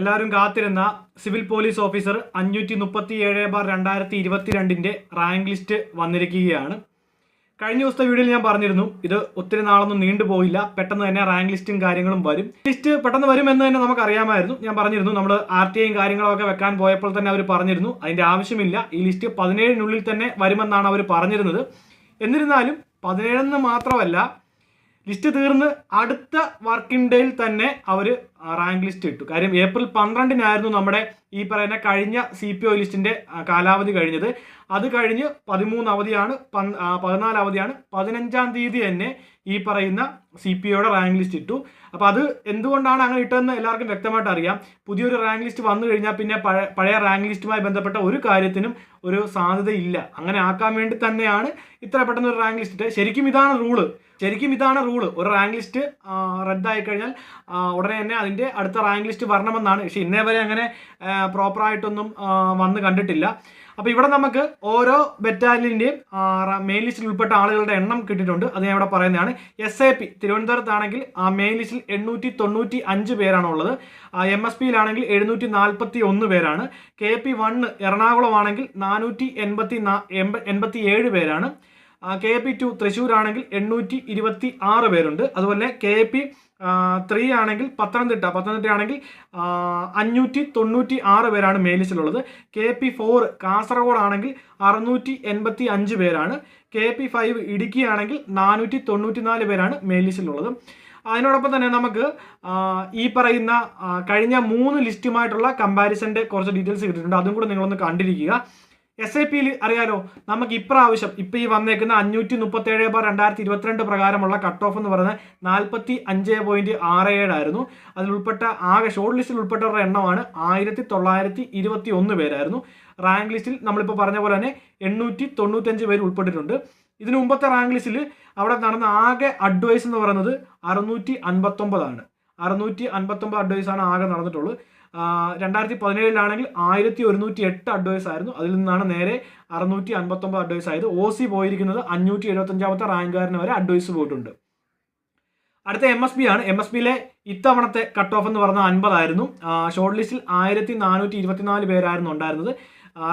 എല്ലാവരും കാത്തിരുന്ന civil police officer അഞ്ഞൂറ്റി മുപ്പത്തി ഏഴ് ബാർ രണ്ടായിരത്തി ഇരുപത്തിരണ്ടിന്റെ റാങ്ക് ലിസ്റ്റ് വന്നിരിക്കുകയാണ്. കഴിഞ്ഞ ദിവസത്തെ വീഡിയോയിൽ ഞാൻ പറഞ്ഞിരുന്നു ഇത് ഒത്തിരി നാളൊന്നും നീണ്ടുപോയില്ല പെട്ടെന്ന് തന്നെ റാങ്ക് ലിസ്റ്റും കാര്യങ്ങളും വരും. ലിസ്റ്റ് പെട്ടെന്ന് വരുമെന്ന് തന്നെ നമുക്ക് അറിയാമായിരുന്നു ഞാൻ പറഞ്ഞിരുന്നു നമ്മൾ ആർ ടി ഐയും കാര്യങ്ങളൊക്കെ വെക്കാൻ പോയപ്പോൾ തന്നെ അവർ പറഞ്ഞിരുന്നു അതിന്റെ ആവശ്യമില്ല ഈ ലിസ്റ്റ് പതിനേഴിനുള്ളിൽ തന്നെ വരുമെന്നാണ് അവർ പറഞ്ഞിരുന്നത്. എന്നിരുന്നാലും പതിനേഴെന്ന് മാത്രമല്ല ലിസ്റ്റ് തീർന്ന് അടുത്ത വർക്കിംഗ് ഡേയിൽ തന്നെ അവർ റാങ്ക് ലിസ്റ്റ് ഇട്ടു. കാര്യം ഏപ്രിൽ പന്ത്രണ്ടിനായിരുന്നു നമ്മുടെ ഈ പറയുന്ന കഴിഞ്ഞ സി പി ഒ ലിസ്റ്റിന്റെ കാലാവധി കഴിഞ്ഞത്. അത് കഴിഞ്ഞ് പതിമൂന്ന് അവധിയാണ് പതിനാല് അവധിയാണ് പതിനഞ്ചാം തീയതി തന്നെ ഈ പറയുന്ന സി പി ഒയുടെ റാങ്ക് ലിസ്റ്റ് ഇട്ടു. അപ്പോൾ അത് എന്തുകൊണ്ടാണ് അങ്ങനെ ഇട്ടതെന്ന് എല്ലാവർക്കും വ്യക്തമായിട്ട് അറിയാം. പുതിയൊരു റാങ്ക് ലിസ്റ്റ് വന്നു കഴിഞ്ഞാൽ പിന്നെ പഴയ റാങ്ക് ലിസ്റ്റുമായി ബന്ധപ്പെട്ട ഒരു കാര്യത്തിനും ഒരു സാധ്യതയില്ല. അങ്ങനെ ആക്കാൻ വേണ്ടി തന്നെയാണ് ഇത്ര പെട്ടെന്ന് ഒരു റാങ്ക് ലിസ്റ്റ് ശരിക്കും ഇതാണ് റൂൾ ശരിക്കും ഇതാണ് റൂൾ ഒരു റാങ്ക് ലിസ്റ്റ് റദ്ദായി കഴിഞ്ഞാൽ ഉടനെ തന്നെ അതിന്റെ അടുത്ത റാങ്ക് ലിസ്റ്റ് വരണമെന്നാണ്. പക്ഷേ ഇന്നേ വരെ അങ്ങനെ പ്രോപ്പറായിട്ടൊന്നും വന്ന് കണ്ടിട്ടില്ല. അപ്പോൾ ഇവിടെ നമുക്ക് ഓരോ ബറ്റാലിയന്റെയും മെയിൻ ലിസ്റ്റിൽ ഉൾപ്പെട്ട ആളുകളുടെ എണ്ണം കിട്ടിയിട്ടുണ്ട്. അത് ഞാൻ ഇവിടെ പറയുന്നതാണ്. എസ് എ പി തിരുവനന്തപുരത്താണെങ്കിൽ മെയിൻ ലിസ്റ്റിൽ എണ്ണൂറ്റി തൊണ്ണൂറ്റി അഞ്ച് പേരാണ് ഉള്ളത് എം എസ് പിയിലാണെങ്കിൽ എഴുന്നൂറ്റി നാൽപ്പത്തി ഒന്ന് പേരാണ്. കെ പി എറണാകുളം ആണെങ്കിൽ നാനൂറ്റി എൺപത്തി നാ എൺപത്തി ഏഴ് പേരാണ്. കെ പി ടു തൃശ്ശൂർ ആണെങ്കിൽ എണ്ണൂറ്റി ഇരുപത്തി ആറ് പേരുണ്ട്. അതുപോലെ കെ പി ത്രീ ആണെങ്കിൽ പത്തനംതിട്ട പത്തനംതിട്ട ആണെങ്കിൽ ആ, അഞ്ഞൂറ്റി തൊണ്ണൂറ്റി ആറ് പേരാണ് മേലിച്ചിലുള്ളത്. കെ പി ഫോർ കാസർഗോഡാണെങ്കിൽ അറുന്നൂറ്റി എൺപത്തി അഞ്ച് പേരാണ്. കെ പി ഫൈവ് ഇടുക്കി ആണെങ്കിൽ നാനൂറ്റി തൊണ്ണൂറ്റി നാല് പേരാണ് മേലിച്ചിലുള്ളത്. അതിനോടൊപ്പം തന്നെ നമുക്ക് ഈ പറയുന്ന കഴിഞ്ഞ മൂന്ന് ലിസ്റ്റുമായിട്ടുള്ള കമ്പാരിസന്റെ കുറച്ച് ഡീറ്റെയിൽസ് കിട്ടിയിട്ടുണ്ട്. അതും കൂടെ നിങ്ങളൊന്ന് കണ്ടിരിക്കുക. എസ് ഐ പിയിൽ അറിയാലോ നമുക്ക് ഇപ്രാവശ്യം ഇപ്പം ഈ വന്നേക്കുന്ന അഞ്ഞൂറ്റി മുപ്പത്തി ഏഴ് ബാർ രണ്ടായിരത്തി ഇരുപത്തിരണ്ട് പ്രകാരമുള്ള കട്ട് ഓഫ് എന്ന് പറയുന്നത് നാൽപ്പത്തി അഞ്ച് പോയിന്റ് ആറ് ഏഴായിരുന്നു അതിൽ ഉൾപ്പെട്ട ആകെ ഷോർട്ട് ലിസ്റ്റിൽ ഉൾപ്പെട്ടവരുടെ എണ്ണമാണ് ആയിരത്തി തൊള്ളായിരത്തി ഇരുപത്തി ഒന്ന് പേരായിരുന്നു റാങ്ക് ലിസ്റ്റിൽ നമ്മളിപ്പോൾ പറഞ്ഞ പോലെ തന്നെ എണ്ണൂറ്റി തൊണ്ണൂറ്റഞ്ച് പേര് ഉൾപ്പെട്ടിട്ടുണ്ട്. ഇതിനു മുമ്പത്തെ റാങ്ക് ലിസ്റ്റിൽ അവിടെ നടന്ന ആകെ അഡ്വൈസ് എന്ന് പറയുന്നത് അറുന്നൂറ്റി അൻപത്തൊമ്പതാണ് അറുന്നൂറ്റി അൻപത്തൊമ്പത് അഡ്വൈസാണ് ആകെ നടന്നിട്ടുള്ളത്. രണ്ടായിരത്തി പതിനേഴിലാണെങ്കിൽ ആയിരത്തി ഒരുന്നൂറ്റി എട്ട് അഡ്വൈസ് ആയിരുന്നു. അതിൽ നിന്നാണ് നേരെ അറുന്നൂറ്റി അൻപത്തൊമ്പത് അഡ്വൈസ് ആയത്. ഒ സി പോയിരിക്കുന്നത് അഞ്ഞൂറ്റി എഴുപത്തഞ്ചാമത്തെ റാങ്കുകാരന് വരെ അഡ്വൈസ് പോയിട്ടുണ്ട്. അടുത്ത എം എസ് ബി ആണ്. എം എസ് ബിയിലെ ഇത്തവണത്തെ കട്ട് ഓഫ് എന്ന് പറഞ്ഞാൽ അൻപതായിരുന്നു ഷോർട്ട് ലിസ്റ്റിൽ ആയിരത്തി നാനൂറ്റി ഇരുപത്തിനാല് പേരായിരുന്നു ഉണ്ടായിരുന്നത്.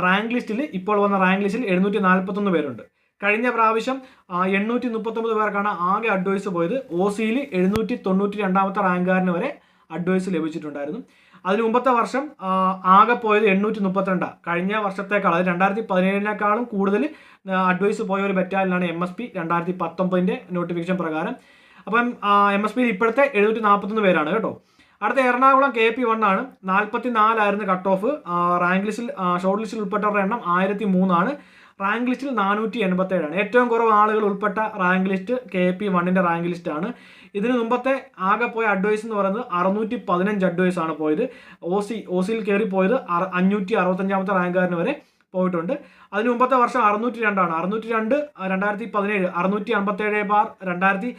റാങ്ക് ലിസ്റ്റിൽ ഇപ്പോൾ വന്ന റാങ്ക് ലിസ്റ്റിൽ എഴുന്നൂറ്റി നാൽപ്പത്തൊന്ന് പേരുണ്ട്. കഴിഞ്ഞ പ്രാവശ്യം എണ്ണൂറ്റി മുപ്പത്തൊമ്പത് പേർക്കാണ് ആകെ അഡ്വൈസ് പോയത്. ഒ സിയിൽ എഴുന്നൂറ്റി തൊണ്ണൂറ്റി രണ്ടാമത്തെ റാങ്കുകാരന് വരെ അഡ്വൈസ് ലഭിച്ചിട്ടുണ്ടായിരുന്നു. അതിന് മുമ്പത്തെ വർഷം ആകെ പോയത് എണ്ണൂറ്റി മുപ്പത്തിരണ്ടാണ് കഴിഞ്ഞ വർഷത്തേക്കാൾ അത് രണ്ടായിരത്തി പതിനേഴിനേക്കാളും കൂടുതൽ അഡ്വൈസ് പോയ ഒരു ബറ്റാലിയനാണ് എം എസ് പി രണ്ടായിരത്തി പത്തൊമ്പതിന്റെ നോട്ടിഫിക്കേഷൻ പ്രകാരം. അപ്പം എം എസ് പിയിൽ ഇപ്പോഴത്തെ എഴുന്നൂറ്റി നാൽപ്പത്തൊന്ന് പേരാണ് കേട്ടോ. അടുത്ത എറണാകുളം കെ പി വൺ ആണ്. നാൽപ്പത്തി നാലായിരുന്നു കട്ട് ഓഫ് റാങ്ക് ലിസ്റ്റിൽ ഷോർട്ട് ലിസ്റ്റിൽ ഉൾപ്പെട്ടവരുടെ എണ്ണം ആയിരത്തി മൂന്നാണ് റാങ്ക് ലിസ്റ്റിൽ നാനൂറ്റി എൺപത്തേഴാണ് ഏറ്റവും കുറവ് ആളുകൾ ഉൾപ്പെട്ട റാങ്ക് ലിസ്റ്റ് കെ പി വണ്ണിന്റെ റാങ്ക് ലിസ്റ്റാണ് ഇതിന് മുമ്പത്തെ ആകെ പോയ അഡ്വൈസ് എന്ന് പറയുന്നത് അറുന്നൂറ്റി പതിനഞ്ച് അഡ്വൈസ് ആണ് പോയത്. ഒ സി ഒ സിയിൽ കയറി പോയത് അഞ്ഞൂറ്റി അറുപത്തഞ്ചാമത്തെ റാങ്കുകാരന് വരെ പോയിട്ടുണ്ട്. അതിന് മുമ്പത്തെ വർഷം അറുന്നൂറ്റി രണ്ടാണ് അറുന്നൂറ്റി രണ്ട് രണ്ടായിരത്തി പതിനേഴ് അറുന്നൂറ്റി അമ്പത്തേഴ് ബാർ രണ്ടായിരത്തി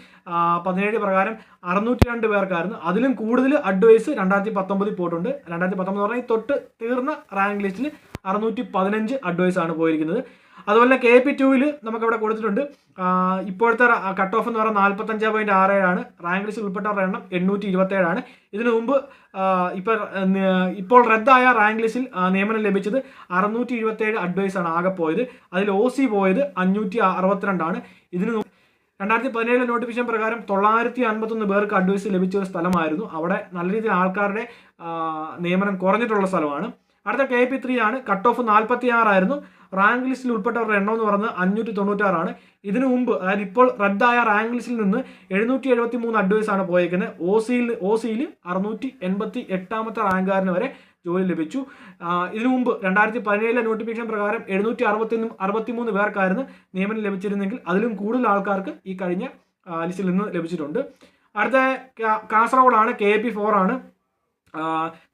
പതിനേഴ് പ്രകാരം അറുന്നൂറ്റി രണ്ട് പേർക്കായിരുന്നു. അതിലും കൂടുതൽ അഡ്വൈസ് രണ്ടായിരത്തി പത്തൊമ്പതിൽ പോയിട്ടുണ്ട്. രണ്ടായിരത്തി പത്തൊമ്പത് പറഞ്ഞാൽ തൊട്ട് തീർന്ന റാങ്ക് ലിസ്റ്റിൽ അറുന്നൂറ്റി പതിനഞ്ച് അഡ്വൈസ് ആണ് പോയിരിക്കുന്നത്. അതുപോലെ കെ പി ടുവിൽ നമുക്കവിടെ കൊടുത്തിട്ടുണ്ട്. ഇപ്പോഴത്തെ കട്ട് ഓഫ് എന്ന് പറയുന്നത് നാൽപ്പത്തഞ്ച് പോയിന്റ് ആറ് ഏഴാണ് റാങ്ക് ലിസ്റ്റിൽ ഉൾപ്പെട്ടവരുടെ എണ്ണം എണ്ണൂറ്റി ഇരുപത്തേഴാണ് ഇതിനു മുമ്പ് ഇപ്പോൾ ഇപ്പോൾ റദ്ദായ റാങ്ക് ലിസ്റ്റിൽ നിയമനം ലഭിച്ചത് അറുന്നൂറ്റി ഇരുപത്തേഴ് അഡ്വൈസ് ആണ് ആകെ പോയത്. അതിൽ ഒ സി പോയത് അഞ്ഞൂറ്റി അറുപത്തിരണ്ടാണ് ഇതിന് രണ്ടായിരത്തി പതിനേഴിലെ നോട്ടിഫിക്കേഷൻ പ്രകാരം തൊള്ളായിരത്തി അൻപത്തൊന്ന് പേർക്ക് അഡ്വൈസ് ലഭിച്ച ഒരു സ്ഥലമായിരുന്നു. അവിടെ നല്ല രീതിയിൽ ആൾക്കാരുടെ നിയമനം കുറഞ്ഞിട്ടുള്ള സ്ഥലമാണ്. അടുത്ത കെ പി ത്രീ ആണ്. കട്ട് ഓഫ് നാൽപ്പത്തി ആറായിരുന്നു റാങ്ക് ലിസ്റ്റിൽ ഉൾപ്പെട്ടവരുടെ എണ്ണം എന്ന് പറയുന്നത് അഞ്ഞൂറ്റി തൊണ്ണൂറ്റാറാണ് ഇതിനു മുമ്പ് അതായത് ഇപ്പോൾ റദ്ദായ റാങ്ക് ലിസ്റ്റിൽ നിന്ന് എഴുന്നൂറ്റി എഴുപത്തി മൂന്ന് അഡ്വൈസ് ആണ് പോയേക്കുന്നത്. ഒ സിയിൽ ഒ സിയിൽ അറുന്നൂറ്റി എൺപത്തി എട്ടാമത്തെ റാങ്കുകാരന് വരെ ജോലി ലഭിച്ചു. ഇതിനു മുമ്പ് രണ്ടായിരത്തി പതിനേഴിലെ നോട്ടിഫിക്കേഷൻ പ്രകാരം എഴുന്നൂറ്റി അറുപത്തി അറുപത്തി മൂന്ന് പേർക്കായിരുന്നു നിയമനം ലഭിച്ചിരുന്നെങ്കിൽ അതിലും കൂടുതൽ ആൾക്കാർക്ക് ഈ കഴിഞ്ഞ ലിസ്റ്റിൽ നിന്ന് ലഭിച്ചിട്ടുണ്ട്. അടുത്ത കാസർഗോഡാണ്. കെ പി ഫോർ ആണ്.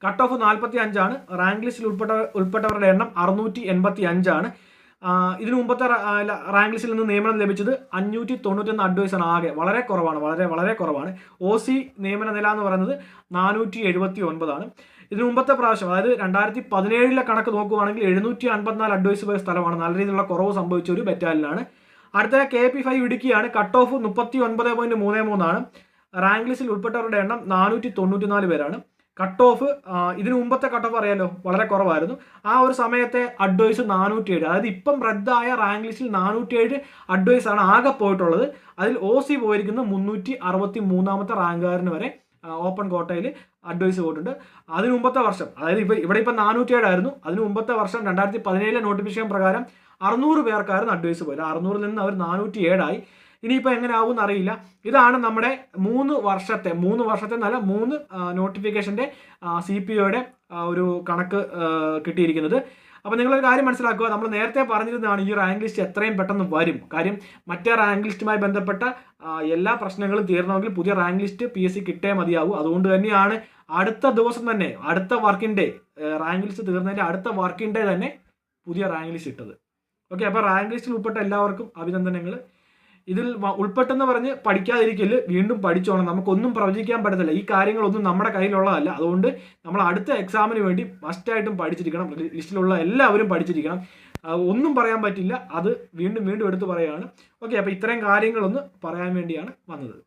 കട്ട് ഓഫ് നാൽപ്പത്തി അഞ്ചാണ് റാങ്ക് ലിസ്റ്റിൽ ഉൾപ്പെട്ട ഉൾപ്പെട്ടവരുടെ എണ്ണം അറുന്നൂറ്റി എൺപത്തി അഞ്ചാണ് ഇതിനു മുമ്പത്തെ റാങ്ക് ലിസ്റ്റിൽ നിന്ന് നിയമനം ലഭിച്ചത് അഞ്ഞൂറ്റി തൊണ്ണൂറ്റൊന്ന് അഡ്വൈസ് ആണ്. ആകെ വളരെ കുറവാണ് വളരെ വളരെ കുറവാണ്. ഒ സി നിയമന നില എന്ന് പറയുന്നത് നാനൂറ്റി എഴുപത്തി ഒൻപതാണ് ഇതിനു മുമ്പത്തെ പ്രാവശ്യം അതായത് രണ്ടായിരത്തി പതിനേഴിലെ കണക്ക് നോക്കുകയാണെങ്കിൽ എഴുന്നൂറ്റി അൻപത്തിനാല് അഡ്വൈസ് പോയ സ്ഥലമാണ്. നല്ല രീതിയിലുള്ള കുറവ് സംഭവിച്ച ഒരു ബെറ്റാലിനാണ് അടുത്ത കെ പി ഫൈവ് ഇടുക്കിയാണ്. കട്ട് ഓഫ് മുപ്പത്തി ഒൻപത് പോയിന്റ് മൂന്ന് മൂന്നാണ്. റാങ്ക് ലിസ്റ്റിൽ ഉൾപ്പെട്ടവരുടെ എണ്ണം നാനൂറ്റി തൊണ്ണൂറ്റി നാല് പേരാണ്. കട്ട് ഓഫ് ഇതിന് മുമ്പത്തെ കട്ട് ഓഫ് അറിയാലോ? വളരെ കുറവായിരുന്നു. ആ ഒരു സമയത്തെ അഡ്വൈസ് നാനൂറ്റി ഏഴ് അതായത് ഇപ്പം റദ്ദായ റാങ്ക് ലിസ്റ്റിൽ നാനൂറ്റി ഏഴ് അഡ്വൈസ് ആണ് ആകെ പോയിട്ടുള്ളത്. അതിൽ ഒ സി പോയിരിക്കുന്ന മുന്നൂറ്റി അറുപത്തി മൂന്നാമത്തെ റാങ്കുകാരന് വരെ ഓപ്പൺ കോട്ടയിൽ അഡ്വൈസ് പോയിട്ടുണ്ട്. അതിന് മുമ്പത്തെ വർഷം അതായത് ഇപ്പോൾ ഇവിടെ ഇപ്പം നാനൂറ്റി ഏഴായിരുന്നു അതിന് മുമ്പത്തെ വർഷം രണ്ടായിരത്തി പതിനേഴിലെ നോട്ടിഫിക്കേഷൻ പ്രകാരം അറുന്നൂറ് പേർക്കായിരുന്നു അഡ്വൈസ് പോയത്. അറുന്നൂറിൽ നിന്ന് അവർ നാനൂറ്റി ഏഴായി ഇനിയിപ്പോൾ എങ്ങനെ ആവും അറിയില്ല. ഇതാണ് നമ്മുടെ മൂന്ന് വർഷത്തെ മൂന്ന് വർഷത്തെ നല്ല മൂന്ന് നോട്ടിഫിക്കേഷന്റെ സി പി ഒയുടെ ഒരു കണക്ക് കിട്ടിയിരിക്കുന്നത്. അപ്പോൾ നിങ്ങളൊരു കാര്യം മനസ്സിലാക്കുക നമ്മൾ നേരത്തെ പറഞ്ഞിരുന്നതാണ് ഈ റാങ്ക് ലിസ്റ്റ് എത്രയും പെട്ടെന്ന് വരും. കാര്യം മറ്റേ റാങ്ക് ലിസ്റ്റുമായി ബന്ധപ്പെട്ട എല്ലാ പ്രശ്നങ്ങളും തീരണമെങ്കിൽ പുതിയ rank list P S C കിട്ടേ മതിയാവൂ. അതുകൊണ്ട് തന്നെയാണ് അടുത്ത ദിവസം തന്നെ അടുത്ത വർക്കിംഗ് ഡേ റാങ്ക് ലിസ്റ്റ് തീർന്നതിന്റെ അടുത്ത വർക്കിംഗ് ഡേ തന്നെ പുതിയ റാങ്ക് ലിസ്റ്റ് ഇട്ടത്. ഓക്കെ അപ്പോൾ റാങ്ക് ലിസ്റ്റിൽ ഉൾപ്പെട്ട എല്ലാവർക്കും അഭിനന്ദനങ്ങൾ ഇതിൽ ഉൾപ്പെട്ടെന്ന് പറഞ്ഞ് പഠിക്കാതിരിക്കൽ വീണ്ടും പഠിച്ചോണം. നമുക്കൊന്നും പ്രവചിക്കാൻ പറ്റത്തില്ല. ഈ കാര്യങ്ങളൊന്നും നമ്മുടെ കയ്യിലുള്ളതല്ല. അതുകൊണ്ട് നമ്മൾ അടുത്ത എക്സാമിന് വേണ്ടി മസ്റ്റായിട്ടും പഠിച്ചിരിക്കണം. ലിസ്റ്റിലുള്ള എല്ലാവരും പഠിച്ചിരിക്കണം. ഒന്നും പറയാൻ പറ്റില്ല. അത് വീണ്ടും വീണ്ടും എടുത്ത് പറയുകയാണ് ഓക്കെ അപ്പോൾ ഇത്രയും കാര്യങ്ങളൊന്ന് പറയാൻ വേണ്ടിയാണ് വന്നത്.